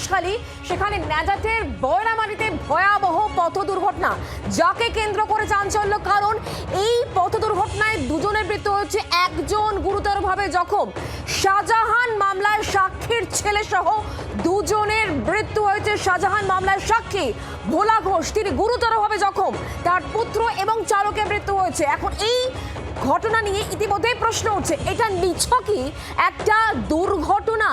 সন্দেশখালী সেখানে ন্যাজাটের বয়রামারিতে ভয়াবহ পথ দুর্ঘটনা, যাকে কেন্দ্র করে চাঞ্চল্য। কারণ এই পথ দুর্ঘটনায় দুজনের মৃত্যু হয়েছে, একজন গুরুতরভাবে জখম। শাহজাহান মামলায় সাক্ষীর ছেলে সহ দুজনের মৃত্যু হয়েছে, শাহজাহান মামলায় সাক্ষী ভোলা ঘোষ, তিনি গুরুতরভাবে জখম। তার পুত্র এবং চালকের মৃত্যু হয়েছে। এখন এই ঘটনা নিয়ে ইতিমধ্যেই প্রশ্ন উঠছে, এটা নিছকই একটা দুর্ঘটনা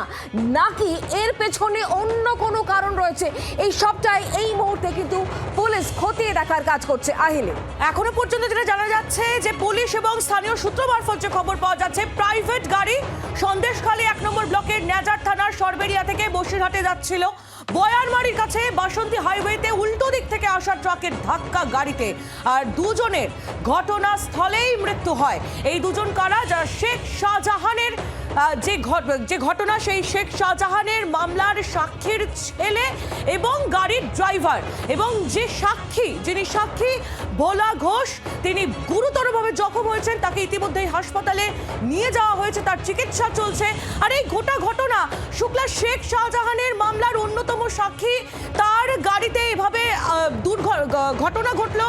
নাকি এর পেছনে অন্য কোনো কারণ রয়েছে? এই সবটাই এই মুহূর্তে কিন্তু পুলিশ খতিয়ে দেখার কাজ করছে আহিলে। এখনও পর্যন্ত যেটা জানা যাচ্ছে যে পুলিশ এবং স্থানীয় সূত্র মারফত যে খবর পাওয়া যাচ্ছে, প্রাইভেট গাড়ি সন্দেশখালী এক নম্বর ব্লকের ন্যাজার থানার সরবেরিয়া থেকে বসিরহাটে যাচ্ছিল। বয়ারমারির কাছে বাসন্তী হাইওয়েতে উল্টো দিক থেকে আসা ট্রাকের ধাক্কা গাড়িতে। আর দুজনের ঘটনাস্থলেই মৃত্যু হয়। এই দুজন কারা? যারা শেখ শাহজাহানের যে যে ঘটনা সেই শেখ শাহজাহানের মামলার সাক্ষীর ছেলে এবং গাড়ির ড্রাইভার এবং যে সাক্ষী, যিনি সাক্ষী ভোলা ঘোষ, তিনি গুরুতরভাবে জখম হয়েছেন, তাকে ইতিমধ্যেই হাসপাতালে নিয়ে যাওয়া হয়েছে, তার চিকিৎসা চলছে। আর এই গোটা ঘটনা, শুক্লা শেখ শাহজাহানের মামলার অন্যতম সাক্ষী, তার গাড়িতে এভাবে ঘটনা ঘটলো,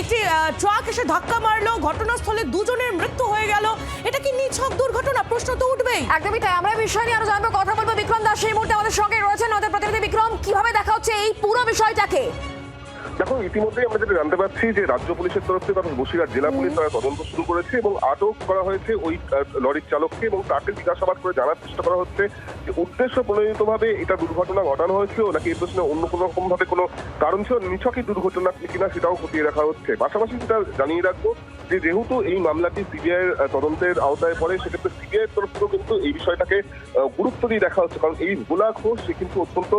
একটি ট্রাক এসে ধাক্কা মারলো, ঘটনাস্থলে দুজনের মৃত্যু হয়ে গেল। এটা কি নিছক দুর্ঘটনা? প্রশ্ন তো উঠবেই। একদমই তাই, আমরা বিষয় নিয়ে আরও জানব, কথা বলব বিক্রম দাস এই মুহূর্তে আমাদের সঙ্গে রয়েছেন আমাদের প্রতিনিধি বিক্রম। কীভাবে দেখা হচ্ছে এই পুরো বিষয়টাকে? দেখো ইতিমধ্যেই আমরা যেটা জানতে পারছি যে রাজ্য পুলিশের তরফ থেকে অর্থাৎ বসিরহাট জেলা পুলিশ তারা তদন্ত শুরু করেছে এবং আটক করা হয়েছে ওই লরির চালককে এবং তাকে জিজ্ঞাসাবাদ করে জানার চেষ্টা করা হচ্ছে যে উদ্দেশ্য প্রণোদিতভাবে এটা দুর্ঘটনা ঘটানো হয়েছিল নাকি এর পেছনে অন্য কোনো রকম ভাবে কোনো কারণ ছিল নিছকই দুর্ঘটনা কিনা সেটাও খতিয়ে রাখা হচ্ছে। পাশাপাশি সেটা জানিয়ে রাখব যে যেহেতু এই মামলাটি সিবিআই তদন্তের আওতায় পড়ে, সেক্ষেত্রে সিবিআই তরফ থেকেও কিন্তু এই বিষয়টাকে গুরুত্ব দিয়ে দেখা হচ্ছে। কারণ এই ভোলা ঘোষ সে কিন্তু অত্যন্ত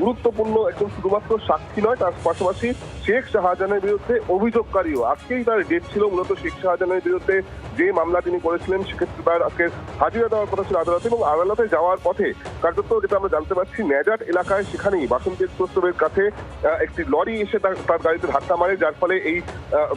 গুরুত্বপূর্ণ একজন শুধুমাত্র সাক্ষী নয়, তার পাশাপাশি শেখ শাহজাহানের বিরুদ্ধে অভিযোগকারীও। আজকেই তার ডেট ছিল মূলত শেখ শাহজাহানের বিরুদ্ধে যে মামলা তিনি করেছিলেন, সেক্ষেত্রে তার আজকে হাজিরা দেওয়ার কথা ছিল আদালতে এবং আদালতে যাওয়ার পথে কার্যত যেটা আমরা জানতে পারছি, ন্যাজাট এলাকায় সেখানেই বাসন্তী এক্সপ্রেসের কাছে একটি লরি এসে তার গাড়িতে ধাক্কা মারে, যার ফলে এই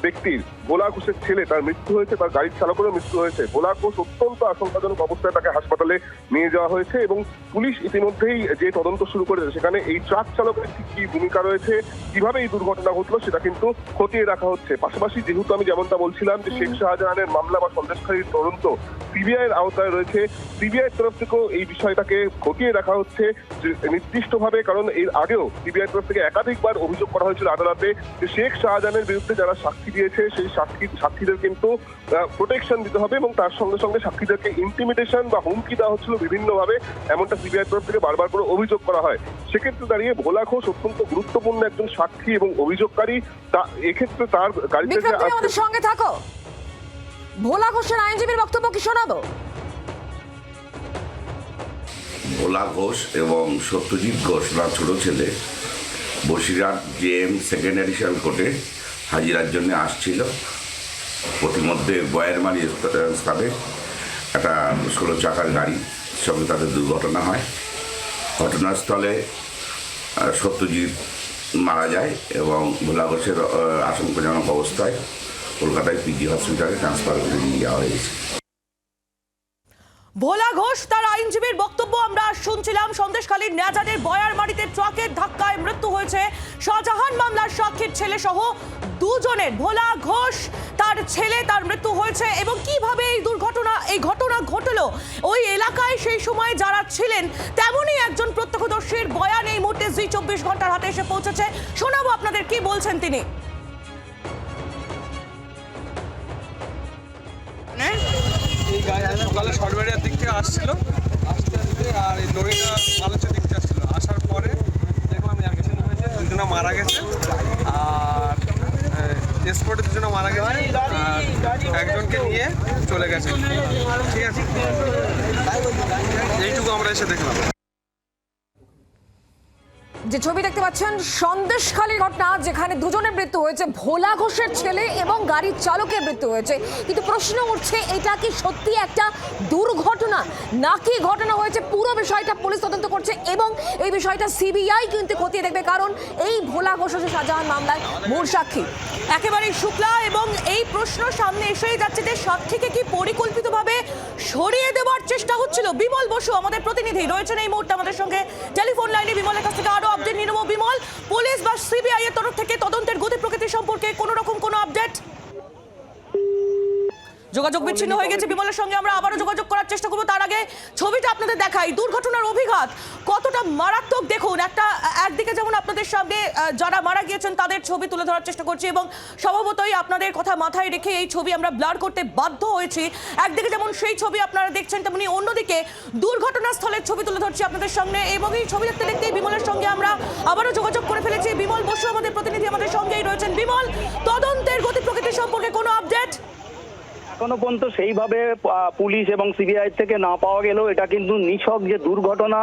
ব্যক্তির ভোলা ঘোষের ছেলে, তার মৃত্যু হয়েছে, তার গাড়ির চালকেরও মৃত্যু হয়েছে। ভোলা ঘোষ অত্যন্ত আশঙ্কাজনক অবস্থায় তাকে হাসপাতালে নিয়ে যাওয়া হয়েছে এবং পুলিশ ইতিমধ্যেই যে তদন্ত শুরু করেছে, সেখানে এই ট্রাক চালকের কি ভূমিকা রয়েছে, কীভাবে এই দুর্ঘটনা ঘটলো, সেটা কিন্তু খতিয়ে রাখা হচ্ছে। পাশাপাশি যেহেতু আমি যেমনটা বলছিলাম যে শেখ শাহজাহানের মামলা বা সন্দেশখালীর তদন্ত সিবিআই এর আওতায় রয়েছে সিবিআই তরফ থেকেও এই বিষয়টাকে খতিয়ে রাখা হচ্ছে নির্দিষ্টভাবে, কারণ এর আগেও সিবিআই তরফ থেকে একাধিকবার অভিযোগ করা হয়েছিল আদালতে যে শেখ শাহজাহানের বিরুদ্ধে যারা সাক্ষী দিয়েছে, সেই সাক্ষী সাক্ষী সাক্ষীদের কিন্তু প্রোটেকশন দিতে হবে এবং তার সঙ্গে সঙ্গে সাক্ষীদেরকে ইন্টিমিডেশন বা হুমকি দেওয়া হচ্ছিল বিভিন্নভাবে। এমনটা সিবিআই তরফ থেকে বারবার করে অভিযোগ করা হয়। সেক্ষেত্রে দাঁড়িয়ে ভোলা ঘোষ অত্যন্ত গুরুত্বপূর্ণ একজন সাক্ষী এবং অভিযোগকারী তা এক্ষেত্রে তার গাড়িতে আমাদের সঙ্গে থাকো। ভোলা ঘোষের আইনজীবীর বক্তব্য কি শোনাবো? ভোলা ঘোষ এবং সত্যজিৎ ঘোষ তার ছোট ছেলে বসিরহাট জেএম সেকেন্ড এডিশন কোর্টে হাজিরার জন্য আসছিল। প্রতিমধ্যে বয়ারমারি স্থানে একটা ষোলো চাকার গাড়ি, সঙ্গে তাদের দুর্ঘটনা হয়। ঘটনাস্থলে সত্যজিৎ মারা যায় এবং ভোলা ঘোষের আশঙ্কাজনক অবস্থায় কলকাতায় পিজি হসপিটালে ট্রান্সফার করে নিয়ে যাওয়া হয়েছে। ভোলা ঘোষ, তার আইনজীবীর বক্তব্য আমরা শুনছিলাম। সন্দেশখালীর ন্যাজারের বয়ারমারিতে ট্রাকের ধাক্কায় মৃত্যু হয়েছে। শাহজাহান মামলার সাক্ষীর ছেলে সহ দুজনের। ভোলা ঘোষ, তার ছেলে, তার মৃত্যু হয়েছে এবং কীভাবে এই দুর্ঘটনা, এই ঘটনা ঘটলো? ওই এলাকায় সেই সময় যারা ছিলেন, তেমনই একজন প্রত্যক্ষদর্শীর বয়ান এই মুহূর্তে জি চব্বিশ ঘণ্টার হাতে এসে পৌঁছেছে। শোনাবো আপনাদের কি বলছেন তিনি। সকালে সরবেরিয়ার দিক থেকে আসছিল। আসতে আসতে আর এই লরিটা মালচের দিক থেকে আসছিল। আসার পরে দেখলাম অ্যাক্সিডেন্ট হয়েছে, দুজনে মারা গেছে। আর স্পটে দুজনে মারা গেছে। একজনকে নিয়ে চলে গেছে। ঠিক আছে? এইটুকু আমরা এসে দেখলাম। যে ছবি দেখতে পাচ্ছেন, সন্দেশখালীর ঘটনা, যেখানে দুজনের মৃত্যু হয়েছে। ভোলা ঘোষের ছেলে এবং গাড়ির চালকের মৃত্যু হয়েছে। কিন্তু প্রশ্ন উঠছে, এটা কি সত্যি একটা দুর্ঘটনা? নাকি ঘটনা হয়েছে, পুরো বিষয়টা পুলিশ তদন্ত করছে এবং এই বিষয়টা সিবিআই কিন্তু খতিয়ে দেখবে। কারণ এই ভোলা ঘোষ শাহজাহান মামলার মূল সাক্ষী। একেবারেই শুক্লা এবং এই প্রশ্ন সামনে এসেই যাচ্ছে যে সাক্ষীকে কি পরিকল্পিতভাবে সরিয়ে দেওয়ার চেষ্টা হচ্ছিল। বিমল বসু, আমাদের প্রতিনিধি, রয়েছেন এই মুহূর্তে আমাদের সঙ্গে। টেলিফোন লাইনে বিমলের কাছ থেকে আরও আপডেট নিয়ে বিমল, পুলিশ বা সিবিআই এর তরফ থেকে তদন্তের গতি প্রকৃতি সম্পর্কে কোনো রকম কোনো আপডেট যোগাযোগ বিচ্ছিন্ন হয়ে গেছে, বিমলের সঙ্গে আমরা আবারও যোগাযোগ করার চেষ্টা করব। তার আগে ছবিটা আপনাদের দেখাই, দুর্ঘটনার অভিঘাত, কতটা মারাত্মক দেখুন, একটা, একদিকে যেমন আপনাদের সামনে যারা মারা গিয়েছেন তাদের ছবি তুলে ধরার চেষ্টা করছি এবং স্বভাবতই আপনাদের কথা মাথায় রেখে এই ছবি আমরা ব্লার করতে বাধ্য হয়েছি। একদিকে যেমন সেই ছবি আপনারা দেখছেন, তেমনি অন্যদিকে দুর্ঘটনাস্থলের ছবি তুলে ধরছি আপনাদের সামনে এবং এই ছবি দেখতে দেখতেই বিমলের সঙ্গে আমরা আবারও যোগাযোগ করে ফেলেছি। বিমল বসু আমাদের প্রতিনিধি আমাদের সঙ্গেই রয়েছেন। বিমল, তদন্তের গতি প্রকৃতি সম্পর্কে কোনো আপডেট এখনও পর্যন্ত সেইভাবে পুলিশ এবং সিবিআই থেকে না পাওয়া গেলেও এটা কিন্তু নিছক যে দুর্ঘটনা,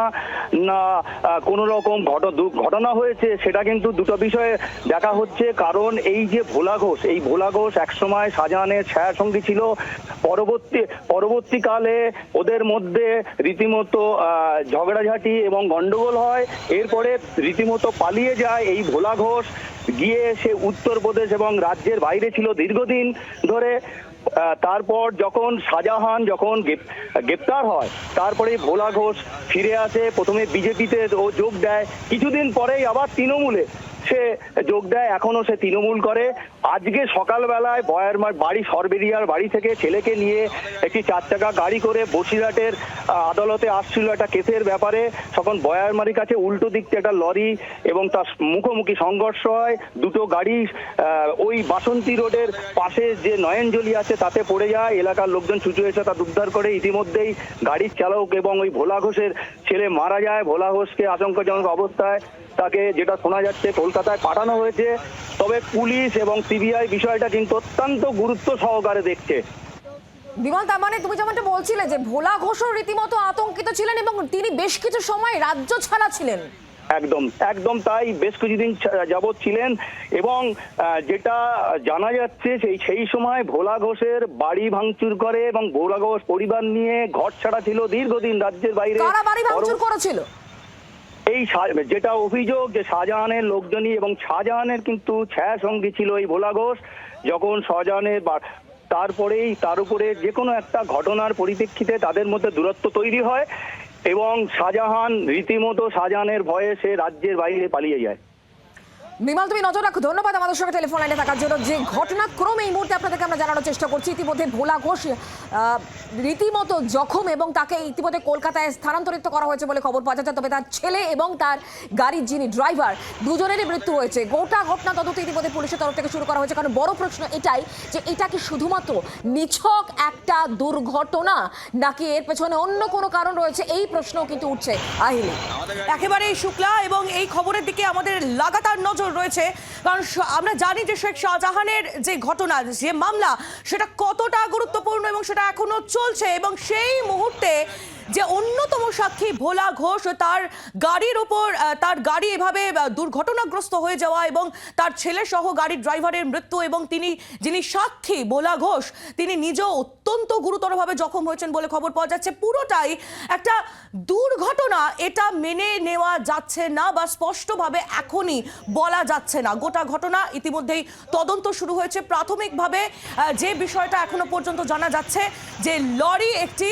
না কোনো রকম ঘটনা হয়েছে, সেটা কিন্তু দুটো বিষয়ে দেখা হচ্ছে। কারণ এই যে ভোলা ঘোষ, এই ভোলা ঘোষ একসময় ছায়া সঙ্গী ছিল। পরবর্তী, পরবর্তীকালে ওদের মধ্যে রীতিমতো ঝগড়াঝাটি এবং গন্ডগোল হয়। এরপরে রীতিমতো পালিয়ে যায় এই ভোলা ঘোষ। গিয়ে সে উত্তরপ্রদেশ এবং রাজ্যের বাইরে ছিল দীর্ঘদিন ধরে। তারপর যখন শাহজাহান যখন গ্রেপ্তার হয়, তারপরে ভোলা ঘোষ ফিরে আসে, প্রথমে বিজেপিতে ও যোগ দেয়। কিছুদিন পরেই আবার তৃণমূলে সে যোগ দেয়, এখনও সে তৃণমূল করে। আজকে সকালবেলায় বয়ারমার বাড়ি, সরবেরিয়ার বাড়ি থেকে ছেলেকে নিয়ে একটি চার চাকা গাড়ি করে বসিরহাটের আদালতে আসছিল একটা কেসের ব্যাপারে। তখন বয়ারমারির কাছে উল্টো দিক থেকে একটা লরি এবং তার মুখোমুখি সংঘর্ষ হয়। দুটো গাড়ি ওই বাসন্তী রোডের পাশে যে নয়নজলি আছে তাতে পড়ে যায়। এলাকার লোকজন ছুটে এসে তা উদ্ধার করে। ইতিমধ্যেই গাড়ির চালক এবং ওই ভোলা ঘোষের ছেলে মারা যায়। ভোলা ঘোষকে আশঙ্কাজনক অবস্থায় তাকে যেটা শোনা যাচ্ছে কলকাতায় পাঠানো হয়েছে তবে পুলিশ এবং সিবিআই বিষয়টা কিন্তু অত্যন্ত গুরুত্ব সহকারে দেখছে। বিমল তার মানে তুমি যেমনটা বলছিলে যে ভোলা ঘোষও রীতিমতো আতঙ্কিত ছিলেন এবং তিনি বেশ কিছু সময় রাজ্য ছাড়া ছিলেন। একদম একদম তাই বেশ কিছুদিন যাবৎ ছিলেন এবং যেটা জানা যাচ্ছে সেই সেই সময় ভোলা ঘোষের বাড়ি ভাঙচুর করে এবং ভোলা ঘোষ পরিবার নিয়ে ঘর ছাড়া ছিল দীর্ঘদিন রাজ্যের বাইরে। বাড়ি ভাঙচুর করেছিল? এই যেটা অভিযোগ যে শাহজাহানের লোকজনই এবং শাহজাহানের কিন্তু ছায়া সঙ্গী ছিল এই ভোলা ঘোষ, যখন শাহজাহানের তারপরেই তার উপরে যে কোনো একটা ঘটনার পরিপ্রেক্ষিতে তাদের মধ্যে দূরত্ব তৈরি হয় এবং শাহজাহান, রীতিমতো শাহজাহানের ভয়ে সে রাজ্যের বাইরে পালিয়ে যায়। বিমল তুমি নজর রাখো ধন্যবাদ আমাদের সঙ্গে টেলিফোন লাইনে থাকার জন্য। যে ঘটনাক্রম এই মুহূর্তে আপনাদেরকে আমরা জানানোর চেষ্টা করছি ইতিমধ্যে ভোলা ঘোষ রীতিমতো জখম এবং তাকে ইতিমধ্যে কলকাতায় স্থানান্তরিত করা হয়েছে বলে খবর পাওয়া যাচ্ছে। তবে তার ছেলে এবং তার গাড়ির যিনি ড্রাইভার দুজনেরই মৃত্যু হয়েছে। গোটা ঘটনা তদন্ত ইতিমধ্যে পুলিশের তরফ থেকে শুরু করা হয়েছে। কারণ বড় প্রশ্ন এটাই যে এটা কি শুধুমাত্র নিছক একটা দুর্ঘটনা নাকি এর পেছনে অন্য কোনো কারণ রয়েছে? এই প্রশ্নও কিন্তু উঠছে আহিলি। একেবারেই শুক্লা এবং এই খবরের দিকে আমাদের লাগাতার নজর রয়েছে। কারণ আমরা জানি যে শেখ শাহজাহানের যে ঘটনা, যে মামলা, সেটা কতটা গুরুত্বপূর্ণ এবং সেটা এখনও চলছে এবং সেই মুহূর্তে যে অন্যতম সাক্ষী ভোলা ঘোষ, তার গাড়ির ওপর তার গাড়ি এভাবে দুর্ঘটনাগ্রস্ত হয়ে যাওয়া এবং তার ছেলে সহ গাড়ির ড্রাইভারের মৃত্যু এবং তিনি, যিনি সাক্ষী ভোলা ঘোষ, তিনি নিজেও অত্যন্ত গুরুতরভাবে জখম হয়েছেন বলে খবর পাওয়া যাচ্ছে। পুরোটাই একটা দুর্ঘটনা, এটা মেনে নেওয়া যাচ্ছে না বা স্পষ্টভাবে এখনই বলা যাচ্ছে না। গোটা ঘটনা ইতিমধ্যেই তদন্ত শুরু হয়েছে। প্রাথমিকভাবে যে বিষয়টা এখনও পর্যন্ত জানা যাচ্ছে যে লরি একটি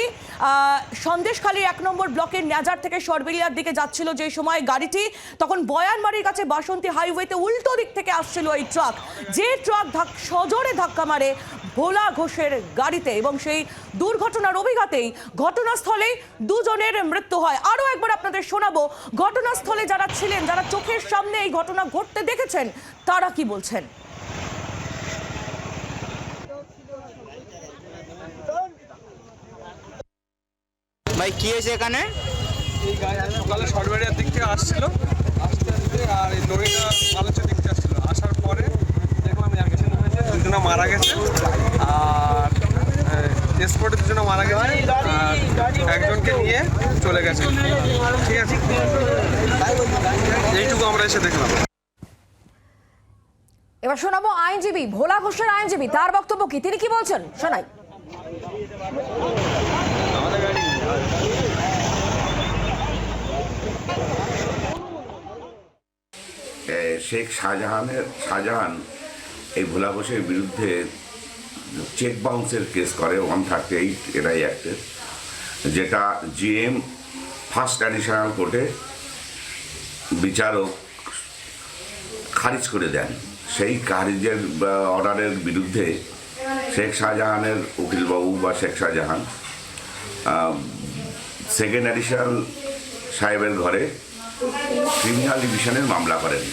আহ, সন্দেশখালী এক নম্বর ব্লকের ন্যাজার থেকে সরবেলিয়ার দিকে যাচ্ছিল যে সময় গাড়িটি তখন বয়ানবাড়ির কাছে বাসন্তী হাইওয়েতে উল্টো দিক থেকে আসছিল এই ট্রাক। যে ট্রাক সজোরে ধাক্কা মারে ভোলা ঘোষের গাড়িতে এবং সেই দুর্ঘটনার অভিঘাতেই ঘটনাস্থলেই দুজনের মৃত্যু হয়। আরও একবার আপনাদের শোনাবো ঘটনাস্থলে যারা ছিলেন যারা চোখের সামনে এই ঘটনা ঘটতে দেখেছেন তারা কি বলছেন? ভাই কি হয়েছে এখানে? এই গাড়ি সকালে সরবেরিয়ার দিক থেকে আসছিল। আসতে আসতে আর এই লরিটা মালঞ্চের দিক থেকে আসছিল। আসার পরে দেখলাম অ্যাক্সিডেন্ট হয়েছে দুজনে মারা গেছে। আর স্পটে দুজনে মারা গেছে। আর একজনকে নিয়ে চলে গেছে। ঠিক আছে? এইটুকু পরে এসে দেখলাম। এবার শোনাবো আইনজীবী ভোলা ঘোষের আইনজীবী তার বক্তব্য কি? তিনি কি বলছেন? শোনাই। শেখ শাহজাহানের, শাহজাহান এই ভোলা ঘোষের বিরুদ্ধে চেক বাউন্সের কেস করে ওয়ান থার্টি এইট এরাই অ্যাক্টের যেটা জিএম ফার্স্ট অ্যাডিশনাল কোর্টে বিচারক খারিজ করে দেন। সেই খারিজের অর্ডারের বিরুদ্ধে শেখ শাহজাহানের উকিলবাবু বা শেখ শাহজাহান সেকেন্ড অ্যাডিশনাল সাহেবের ঘরে ক্রিমিনাল ডিভিশনের মামলা করেন।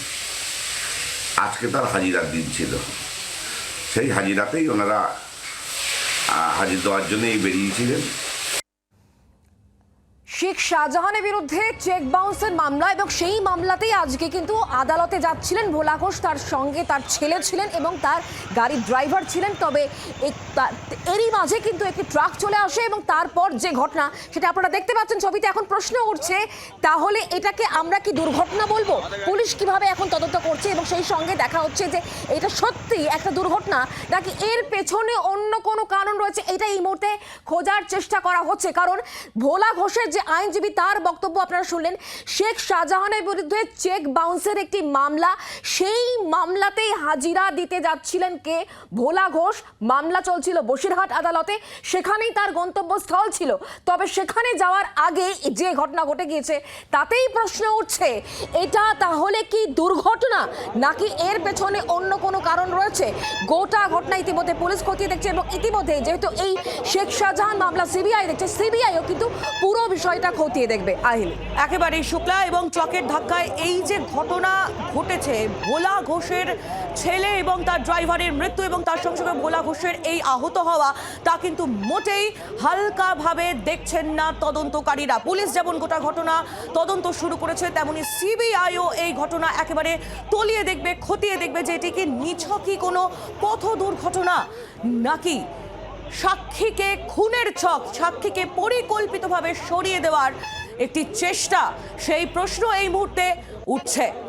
আজকে তার হাজিরার দিন ছিল। সেই হাজিরাতেই ওনারা হাজির দেওয়ার জন্যই বেরিয়েছিলেন। শেখ শাহজাহানের বিরুদ্ধে চেক বাউন্সের মামলা এবং সেই মামলাতেই আজকে কিন্তু আদালতে যাচ্ছিলেন ভোলা ঘোষ। তার সঙ্গে তার ছেলে ছিলেন এবং তার গাড়ির ড্রাইভার ছিলেন। তবে এরই মাঝে কিন্তু একটি ট্রাক চলে আসে এবং তারপর যে ঘটনা, সেটা আপনারা দেখতে পাচ্ছেন ছবিতে। এখন প্রশ্ন উঠছে, তাহলে এটাকে আমরা কি দুর্ঘটনা বলব? পুলিশ কীভাবে এখন তদন্ত করছে? এবং সেই সঙ্গে দেখা হচ্ছে যে এটা সত্যি একটা দুর্ঘটনা, নাকি এর পেছনে অন্য কোনো কারণ রয়েছে? এটা এই মুহূর্তে খোঁজার চেষ্টা করা হচ্ছে। কারণ ভোলা ঘোষের যে আইনজীবী তার বক্তব্য আপনারা শুনলেন, শেখ শাহজাহানের বিরুদ্ধে চেক বাউন্সের একটি মামলা। সেই মামলাতেই হাজিরা দিতে যাচ্ছিলেন কে? ভোলা ঘোষ। মামলা চলছিল বসিরহাট আদালতে। সেখানেই তার গন্তব্যস্থল ছিল। তবে সেখানে যাওয়ার আগে যে ঘটনা ঘটে গিয়েছে, তাতেই প্রশ্ন উঠছে, এটা তাহলে কি দুর্ঘটনা? নাকি এর পেছনে অন্য কোনো কারণ রয়েছে? গোটা ঘটনা ইতিমধ্যে পুলিশ খতিয়ে দেখছে এবং ইতিমধ্যে যেহেতু এই শেখ শাহজাহান মামলা সিবিআই দেখছে, সিবিআইও কিন্তু পুরো বিষয়টা খতিয়ে দেখবে আহিল। একেবারেই শুক্লা এবং চকের ধাক্কায় এই যে ঘটনা ঘটেছে, ভোলা ঘোষের ছেলে এবং তার ড্রাইভারের মৃত্যু এবং তার সঙ্গে সঙ্গে ভোলা ঘোষের এই আহত হওয়া, তা কিন্তু মোটেই হালকাভাবে দেখছেন না তদন্তকারীরা। পুলিশ যেমন গোটা ঘটনা তদন্ত শুরু করেছে, তেমনি সিবিআইও এই ঘটনা একেবারে তলিয়ে দেখবে, খতিয়ে দেখবে যে এটি কি নিছকই কোনো পথ দুর্ঘটনা নাকি সাক্ষীকে খুনের ছক সাক্ষীকে পরিকল্পিতভাবে সরিয়ে দেওয়ার একটি চেষ্টা। সেই প্রশ্ন এই মুহূর্তে উঠছে।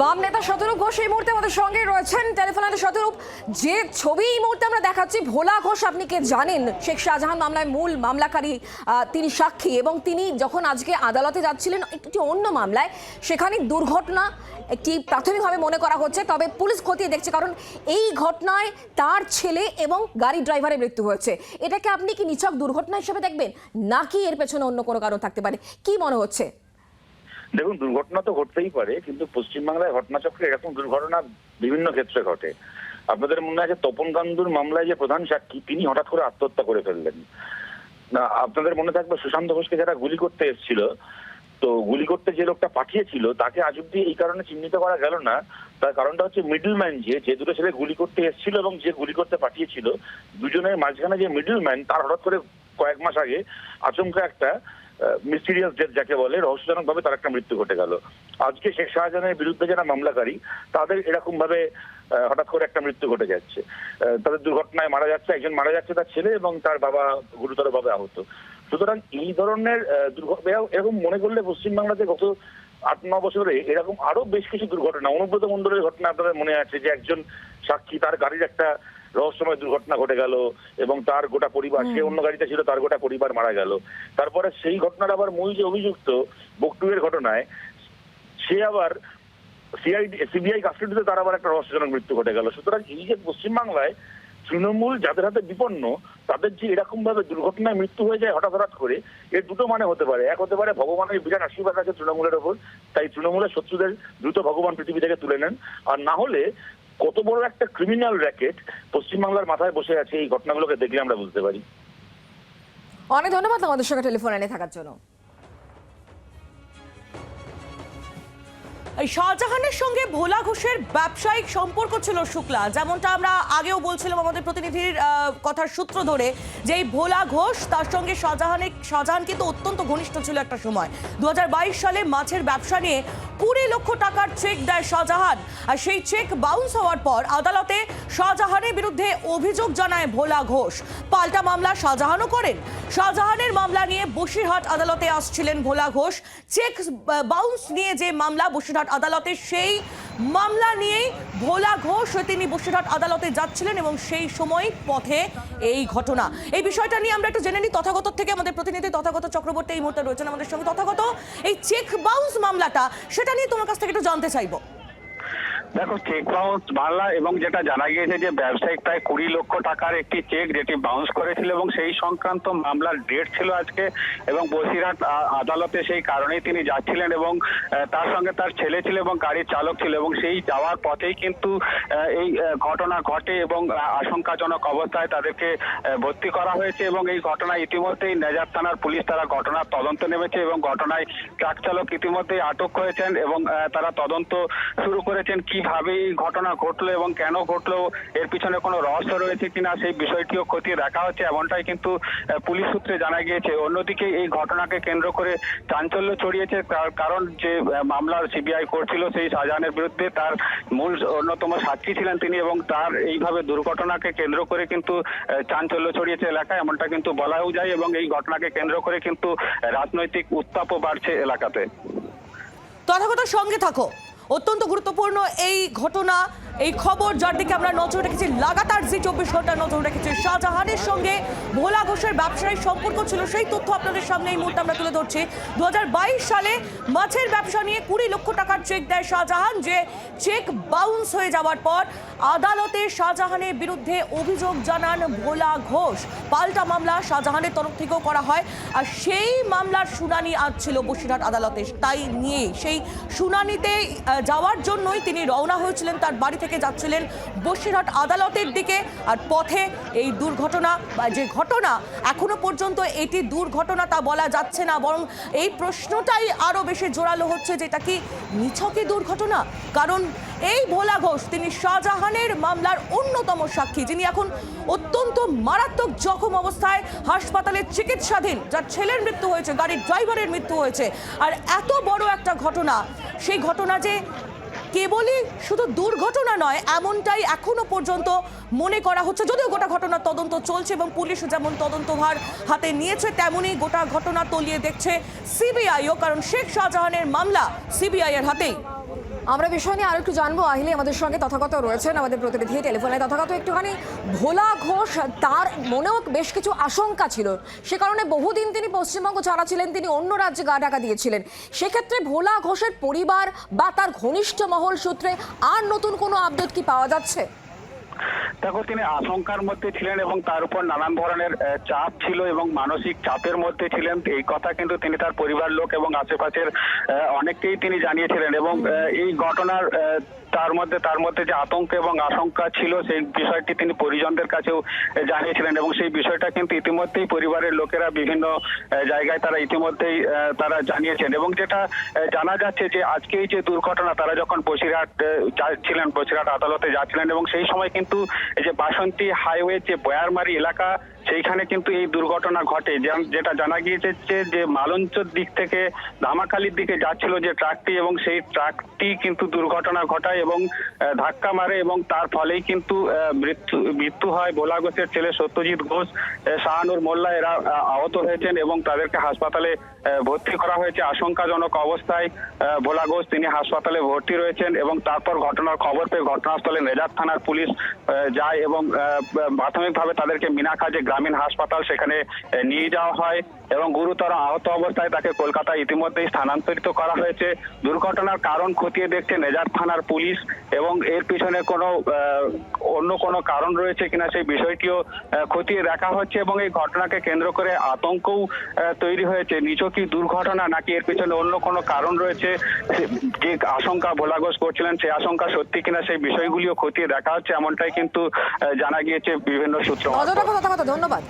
বাম নেতা শতরূপ ঘোষ এই মুহূর্তে আমাদের সঙ্গে রয়েছেন। টেলিফোনাতে শতরূপ, যে ছবি এই মুহূর্তে আমরা দেখাচ্ছি, ভোলা ঘোষ, আপনি কে জানেন? শেখ শাহজাহান মামলায় মূল মামলাকারী তিনি সাক্ষী এবং তিনি যখন আজকে আদালতে যাচ্ছিলেন, একটি অন্য মামলায়, সেখানে দুর্ঘটনা একটি প্রাথমিকভাবে মনে করা হচ্ছে, তবে পুলিশ খতিয়ে দেখছে কারণ এই ঘটনায় তার ছেলে এবং গাড়ি ড্রাইভারের মৃত্যু হয়েছে। এটাকে আপনি কি নিছক দুর্ঘটনা হিসেবে দেখবেন? নাকি এর পেছনে অন্য কোনো কারণ থাকতে পারে? কি মনে হচ্ছে? দেখুন, দুর্ঘটনা তো ঘটতেই পারে, কিন্তু পশ্চিমবাংলায় ঘটনাচক্রে এরকম দুর্ঘটনা বিভিন্ন ক্ষেত্রে ঘটে। আপনাদের মনে আছে তপন কান্দুর মামলায় যে প্রধান সাক্ষী, তিনি হঠাৎ করে আত্মহত্যা করে ফেললেন। না, আপনাদের মনে থাকবে সুশান্ত ঘোষকে যারা গুলি করতে এসেছিল, তো গুলি করতে যে লোকটা পাঠিয়েছিল, তাকে আজ অব্দি এই কারণে চিহ্নিত করা গেল না। তার কারণটা হচ্ছে মিডলম্যান যে যে দুটো ছেলে গুলি করতে এসেছিল এবং যে গুলি করতে পাঠিয়েছিল, দুজনের মাঝখানে যে মিডলম্যান তার হঠাৎ করে কয়েক মাস আগে আচমকা একটা মিস্টিরিয়াস ডেথ যাকে বলে রহস্যজনক ভাবে তার একটা মৃত্যু ঘটে গেল। আজকে শেখ শাহজাহানের বিরুদ্ধে যারা মামলাকারী তাদের এরকম ভাবে হঠাৎ করে একটা মৃত্যু ঘটে যাচ্ছে। তাদের দুর্ঘটনায় মারা যাচ্ছে, একজন মারা যাচ্ছে তার ছেলে এবং তার বাবা গুরুতর ভাবে আহত। সুতরাং এই ধরনের এরকম মনে করলে পশ্চিমবাংলাতে গত আট, ন বছরে এরকম আরও বেশ কিছু দুর্ঘটনা, অনুব্রত মন্ডলের ঘটনা আপনাদের মনে আছে যে একজন সাক্ষী তার গাড়ির একটা রহস্যময় দুর্ঘটনা ঘটে গেল এবং তার গোটা পরিবার সে অন্য গাড়িতে ছিল তার গোটা পরিবার মারা গেল। তারপরে সেই ঘটনার আবার মূল যে অভিযুক্ত বকটুয়ের ঘটনায় সে আবার সিআইডি সিবিআই কাস্টডিতে তার আবার একটা রহস্যজনক মৃত্যু ঘটে গেল। সুতরাং এই যে পশ্চিমবাংলায় তৃণমূল যাদের হাতে বিপন্ন তাদের যে এরকম ভাবে দুর্ঘটনায় মৃত্যু হয়ে যায় হঠাৎ হঠাৎ করে এর দুটো মানে হতে পারে। এক হতে পারে ভগবানের বিরাট আশীর্বাদ আছে তৃণমূলের ওপর তাই তৃণমূলের শত্রুদের দ্রুত ভগবান পৃথিবী থেকে তুলে নেন। আর না হলে কত বড় একটা ক্রিমিনাল র্যাকেট পশ্চিমবাংলার মাথায় বসে আছে, এই ঘটনাগুলোকে দেখলে আমরা বুঝতে পারি। অনেক ধন্যবাদ আমাদের সঙ্গে টেলিফোন এনে থাকার জন্য। শাহজাহানের সঙ্গে ভোলা ঘোষের ব্যবসায়িক সম্পর্ক ছিল শুক্লা। যেমনটা আমরা আগেও বলছিলাম আমাদের প্রতিনিধির কথার সূত্র ধরে যে এই ভোলা ঘোষ তার সঙ্গে শাহজাহানের শাহজাহান কিন্তু অত্যন্ত ঘনিষ্ঠ ছিল একটা সময়। দু হাজার বাইশ সালে মাছের ব্যবসা নিয়ে কুড়ি লক্ষ টাকার চেক দেয় শাহজাহান। আর সেই চেক বাউন্স হওয়ার পর আদালতে শাহজাহানের বিরুদ্ধে অভিযোগ জানায় ভোলা ঘোষ। পাল্টা মামলা শাহজাহানও করেন। শাহজাহানের মামলা নিয়ে বসিরহাট আদালতে আসছিলেন ভোলা ঘোষ। চেক বাউন্স নিয়ে যে মামলা বসিরহাট আদালতে সেই মামলা নিয়েই ভোলা ঘোষ তিনি বসিরহাট আদালতে যাচ্ছিলেন এবং সেই সময় পথে এই ঘটনা। এই বিষয়টা নিয়ে আমরা একটু জেনে নিই, তথাগত থেকে আমাদের প্রতিনিধি তথাগত চক্রবর্তী এই মুহূর্তে রয়েছেন আমাদের সঙ্গে। তথাগত এই চেক বাউন্স মামলাটা, সেটা নিয়ে তোমার কাছ থেকে একটু জানতে চাইব। দেখো চেক বাউন্স বাংলা এবং যেটা জানা গিয়েছে যে ব্যবসায়িক প্রায় কুড়ি লক্ষ টাকার একটি চেক যেটি বাউন্স করেছিল এবং সেই সংক্রান্ত মামলার ডেট ছিল আজকে এবং বসিরহাট আদালতে সেই কারণেই তিনি যাচ্ছিলেন এবং তার সঙ্গে তার ছেলে ছিল এবং গাড়ির চালক ছিল এবং সেই যাওয়ার পথেই কিন্তু এই ঘটনা ঘটে এবং আশঙ্কাজনক অবস্থায় তাদেরকে ভর্তি করা হয়েছে এবং এই ঘটনা ইতিমধ্যেই নেজার থানার পুলিশ তারা ঘটনার তদন্ত নেমেছে এবং ঘটনায় ট্রাক চালক ইতিমধ্যেই আটক হয়েছেন এবং তারা তদন্ত শুরু করেছেন কীভাবে এই ঘটনা ঘটলো এবং কেন ঘটলো, এর পিছনে কোনো রহস্য রয়েছে কিনা সেই বিষয়টিও খতিয়ে দেখা হচ্ছে, এমনটাই কিন্তু পুলিশ সূত্রে জানা গিয়েছে। অন্যদিকে এই ঘটনাকে কেন্দ্র করে চাঞ্চল্য ছড়িয়েছে, তার কারণ যে মামলার সিবিআই করছিল সেই শাহজাহানের বিরুদ্ধে তার মূল অন্যতম সাক্ষী ছিলেন তিনি এবং তার এইভাবে দুর্ঘটনাকে কেন্দ্র করে কিন্তু চাঞ্চল্য ছড়িয়েছে এলাকায়, এমনটা কিন্তু বলাও যায় এবং এই ঘটনাকে কেন্দ্র করে কিন্তু রাজনৈতিক উত্তাপও বাড়ছে এলাকাতে। তথাগত সঙ্গে থাকো। অত্যন্ত গুরুত্বপূর্ণ এই ঘটনা, এই খবর যার দিকে আমরা নজর রেখেছি। লাগাতার জি চব্বিশ ঘণ্টা নজর রেখেছি শাহজাহানের সঙ্গে। ভোলা ঘোষের ব্যবসায়িক সম্পর্ক ছিল, সেই তথ্য আপনাদের সামনে এই মুহূর্তে আমরা তুলে ধরছি। দু হাজার বাইশ সালে মাছের ব্যবসা নিয়ে কুড়ি লক্ষ টাকার চেক দেয় শাহজাহান, যে চেক বাউন্স হয়ে যাওয়ার পর আদালতে শাহজাহানের বিরুদ্ধে অভিযোগ জানান ভোলা ঘোষ। পাল্টা মামলা শাহজাহানের তরফ থেকেও করা হয়। আর সেই মামলার শুনানি আজ ছিল বসিরহাট আদালতে। তাই নিয়ে সেই শুনানিতে যাওয়ার জন্যই তিনি রওনা হয়েছিলেন, তার বাড়ি থেকে যাচ্ছিলেন বসিরহাট আদালতের দিকে। আর পথে এই দুর্ঘটনা, বা যে ঘটনা, এখনও পর্যন্ত এটি দুর্ঘটনা তা বলা যাচ্ছে না। বরং এই প্রশ্নটাই আরও বেশি জোরালো হচ্ছে যে এটা কি নিছকই দুর্ঘটনা? কারণ এই ভোলা ঘোষ, তিনি শাহজাহানের মামলার অন্যতম সাক্ষী, যিনি এখন অত্যন্ত মারাত্মক জখম অবস্থায় হাসপাতালে চিকিৎসাধীন, যার ছেলের মৃত্যু হয়েছে, গাড়ির ড্রাইভারের মৃত্যু হয়েছে। আর এত বড় একটা ঘটনা, সেই ঘটনা যে কেবলই শুধু দুর্ঘটনা নয়, এমনটাই এখনও পর্যন্ত মনে করা হচ্ছে। যদিও গোটা ঘটনার তদন্ত চলছে এবং পুলিশ যেমন তদন্তভার হাতে নিয়েছে, তেমনই গোটা ঘটনা তলিয়ে দেখছে সিবিআইও, কারণ শেখ শাহজাহানের মামলা সিবিআই এর হাতেই। আমরা বিষয় নিয়ে আরও একটু জানব। আহিলে, আমাদের সঙ্গে তথাগত রয়েছেন আমাদের প্রতিনিধি। টেলিফোনে তথাগত একটুখানি ভোলা ঘোষ, তার মনেও বেশ কিছু আশঙ্কা ছিল। সে কারণে বহুদিন তিনি পশ্চিমবঙ্গ ছাড়া ছিলেন, তিনি অন্য রাজ্যে গা ঢাকা দিয়েছিলেন। সেক্ষেত্রে ভোলা ঘোষের পরিবার বা তার ঘনিষ্ঠ মহল সূত্রে আর নতুন কোনো আপডেট কি পাওয়া যাচ্ছে? দেখো, তিনি আশঙ্কার মধ্যে ছিলেন এবং তার উপর নানান ধরনের চাপ ছিল এবং মানসিক চাপের মধ্যে ছিলেন। এই কথা কিন্তু তিনি তার পরিবার লোক এবং আশেপাশের অনেককেই তিনি জানিয়েছিলেন এবং এই ঘটনার তার মধ্যে তার মধ্যে যে আতঙ্ক এবং আশঙ্কা ছিল, সেই বিষয়টি তিনি পরিজনদের কাছেও জানিয়েছিলেন এবং সেই বিষয়টা কিন্তু ইতিমধ্যেই পরিবারের লোকেরা বিভিন্ন জায়গায় তারা ইতিমধ্যেই তারা জানিয়েছেন এবং যেটা জানা যাচ্ছে যে আজকে এই যে দুর্ঘটনা, তারা যখন বসিরহাট যাচ্ছিলেন, বসিরহাট আদালতে যাচ্ছিলেন এবং সেই সময় কিন্তু এই যে বাসন্তী হাইওয়ে যে বয়ারমারি এলাকা সেইখানে কিন্তু এই দুর্ঘটনা ঘটে। যেটা জানা গিয়েছে যে- মালঞ্চর দিক থেকে ধামাখালির দিকে যাচ্ছিল যে ট্রাকটি এবং সেই ট্রাকটি কিন্তু দুর্ঘটনা ঘটায় এবং ধাক্কা মারে এবং তার ফলেই কিন্তু মৃত্যু মৃত্যু হয়। ভোলা ঘোষের ছেলে সত্যজিৎ ঘোষ শাহানুর মোল্লা এরা আহত হয়েছেন এবং তাদেরকে হাসপাতালে ভর্তি করা হয়েছে। আশঙ্কাজনক অবস্থায় ভোলা ঘোষ তিনি হাসপাতালে ভর্তি রয়েছেন এবং তারপর ঘটনার খবর পেয়ে ঘটনাস্থলে নেজার থানার পুলিশ যায় এবং প্রাথমিকভাবে তাদেরকে মিনাখা যে গ্রামীণ হাসপাতাল সেখানে নিয়ে যাওয়া হয় এবং গুরুতর আহত অবস্থায় তাকে কলকাতায় ইতিমধ্যেই স্থানান্তরিত করা হয়েছে। দুর্ঘটনার কারণ খতিয়ে দেখছে নেজার থানার পুলিশ এবং এর পিছনে কোনো অন্য কোনো কারণ রয়েছে কিনা সেই বিষয়টিও খতিয়ে দেখা হচ্ছে এবং এই ঘটনাকে কেন্দ্র করে আতঙ্কও তৈরি হয়েছে। নিছকই দুর্ঘটনা নাকি এর পিছনে অন্য কোনো কারণ রয়েছে যে আশঙ্কা ভোলাগোস করছিলেন সেই আশঙ্কা সত্যি কিনা সেই বিষয়গুলিও খতিয়ে দেখা হচ্ছে, এমনটাই কিন্তু জানা গিয়েছে বিভিন্ন সূত্র। ধন্যবাদ।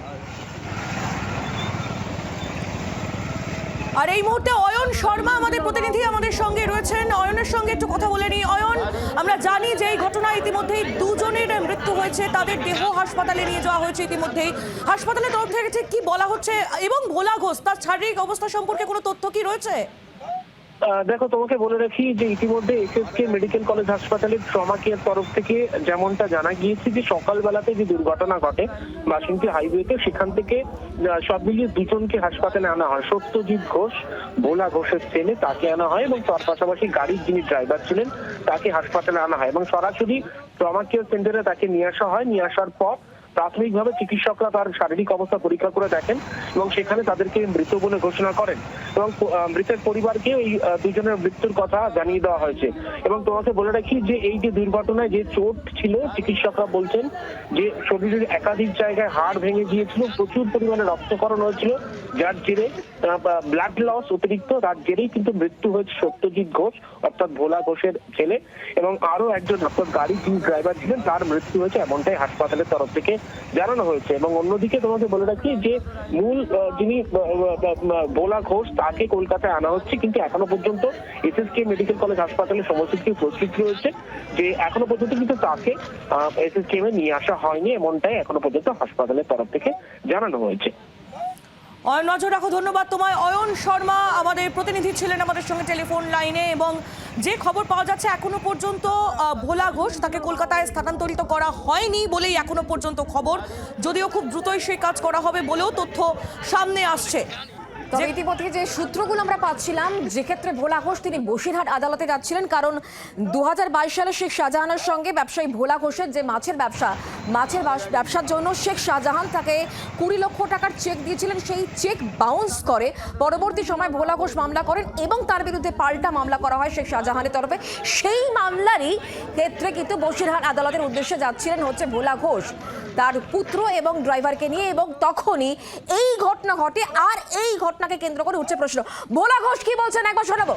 আর এই মুহূর্তে অয়ন শর্মা আমাদের প্রতিনিধি আমাদের সঙ্গে রয়েছেন। অয়নের সঙ্গে একটু কথা বলে নিই। অয়ন, আমরা জানি যে এই ঘটনায় ইতিমধ্যেই দুজনের মৃত্যু হয়েছে। তাদের দেহ হাসপাতালে নিয়ে যাওয়া হয়েছে ইতিমধ্যেই। হাসপাতালের তরফ থেকে কি বলা হচ্ছে এবং ভোলা ঘোষ, তার শারীরিক অবস্থা সম্পর্কে কোনো তথ্য কি রয়েছে? দেখো, তোমাকে বলে রাখি যে ইতিমধ্যে এসএসকে মেডিকেল কলেজ হাসপাতালের ট্রমা কেয়ার তরফ থেকে যেমনটা জানা গিয়েছে যে সকালবেলাতে যে দুর্ঘটনা ঘটে বাসন্তী হাইওয়েতে সেখান থেকে সব মিলিয়ে দুজনকে হাসপাতালে আনা হয়। সত্যজিৎ ঘোষ, ভোলা ঘোষের ছেলে, তাকে আনা হয় এবং তার পাশাপাশি গাড়ির যিনি ড্রাইভার ছিলেন, তাকে হাসপাতালে আনা হয় এবং সরাসরি ট্রমা কেয়ার সেন্টারে তাকে নিয়ে আসা হয়। নিয়ে আসার পর প্রাথমিকভাবে চিকিৎসকরা তার শারীরিক অবস্থা পরীক্ষা করে দেখেন এবং সেখানে তাদেরকে মৃত বলে ঘোষণা করেন এবং মৃতের পরিবারকে এই দুজনের মৃত্যুর কথা জানিয়ে দেওয়া হয়েছে। এবং তোমাকে বলে রাখি যে এই যে দুর্ঘটনায় যে চোট ছিল, চিকিৎসকরা বলছেন যে শরীরের একাধিক জায়গায় হাড় ভেঙে গিয়েছিল, প্রচুর পরিমাণে রক্তকরণ হয়েছিল যার জেরে ব্লাড লস অতিরিক্ত, তার জেরেই কিন্তু মৃত্যু হয়েছে সত্যজিৎ ঘোষ, অর্থাৎ ভোলা ঘোষের ছেলে এবং আরও একজন, অর্থাৎ গাড়ির যিনি ড্রাইভার ছিলেন, তার মৃত্যু হয়েছে এমনটাই হাসপাতালের তরফ থেকে জানানো হয়েছে এবং অন্যদিকে তোমাকে বলে রাখি যে মূল যিনি ভোলা ঘোষ, তাকে কলকাতায় আনা হচ্ছে, কিন্তু এখনও পর্যন্ত এসএসকে মেডিকেল কলেজ হাসপাতালে সমস্ত প্রস্তুত রয়েছে, যে এখনও পর্যন্ত কিন্তু তাকে এসএসকেএম এ নিয়ে আসা হয়নি, এমনটাই এখনও পর্যন্ত হাসপাতালের তরফ থেকে জানানো হয়েছে। অয়ন, নজর রাখো, ধন্যবাদ তোমায়। অয়ন শর্মা আমাদের প্রতিনিধি ছিলেন আমাদের সঙ্গে টেলিফোন লাইনে এবং যে খবর পাওয়া যাচ্ছে এখনও পর্যন্ত ভোলা ঘোষ তাকে কলকাতায় স্থানান্তরিত করা হয়নি বলেই এখনও পর্যন্ত খবর। যদিও খুব দ্রুতই সেই কাজ করা হবে বলেও তথ্য সামনে আসছে। তবে ইতিমধ্যে যে সূত্রগুলো আমরা পাচ্ছিলাম যে ক্ষেত্রে ভোলা ঘোষ তিনি বসিরহাট আদালতে যাচ্ছিলেন কারণ দু হাজার বাইশ সালে শেখ শাহজাহানের সঙ্গে ব্যবসায়ী ভোলা ঘোষের যে মাছের ব্যবসা মাছের ব্যবসার জন্য শেখ শাহজাহান তাকে কুড়ি লক্ষ টাকার চেক দিয়েছিলেন। সেই চেক বাউন্স করে পরবর্তী সময় ভোলা ঘোষ মামলা করেন এবং তার বিরুদ্ধে পাল্টা মামলা করা হয় শেখ শাহজাহানের তরফে। সেই মামলারই ক্ষেত্রে কিন্তু বসিরহাট আদালতের উদ্দেশ্যে যাচ্ছিলেন হচ্ছে ভোলা ঘোষ তার পুত্র এবং ড্রাইভারকে নিয়ে এবং তখনই এই ঘটনা ঘটে আর এই ঘটনাকে কেন্দ্র করে উঠছে প্রশ্ন। ভোলা ঘোষ কি বলছেন? একবার শোনাবো।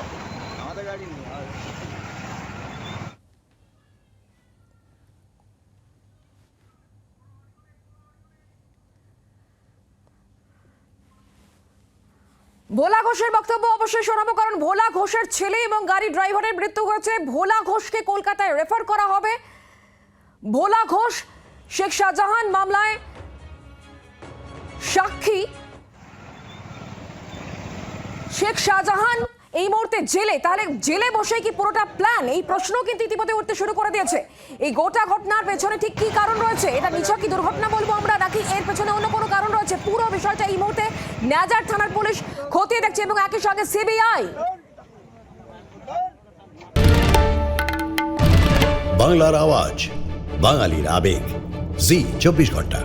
ভোলা ঘোষের বক্তব্য অবশ্যই শোনাবো কারণ ভোলা ঘোষের ছেলে এবং গাড়ি ড্রাইভারের মৃত্যু হয়েছে। ভোলা ঘোষকে কলকাতায় রেফার করা হবে। ভোলা ঘোষ শেখ শাহজাহান মামলায় সাক্ষী শেখ শাহজাহান এই মুহূর্তে জেলে। তাহলে জেলে বসে কি পুরোটা প্ল্যান এই প্রশ্ন কিন্তু ইতিমধ্যে উঠতে শুরু করে দিয়েছে। এই গোটা ঘটনার পেছনে ঠিক কি কারণ রয়েছে? এটা নিছক কি দুর্ঘটনা বলব আমরা, নাকি এর পেছনে অন্য কোনো কারণ রয়েছে? পুরো বিষয়টা এই মুহূর্তে নাজার থানার পুলিশ খতিয়ে দেখছে এবং একই সঙ্গে সিবিআই বাংলার আওয়াজ, বাঙালির আবেগ। জি, চব্বিশ ঘণ্টা।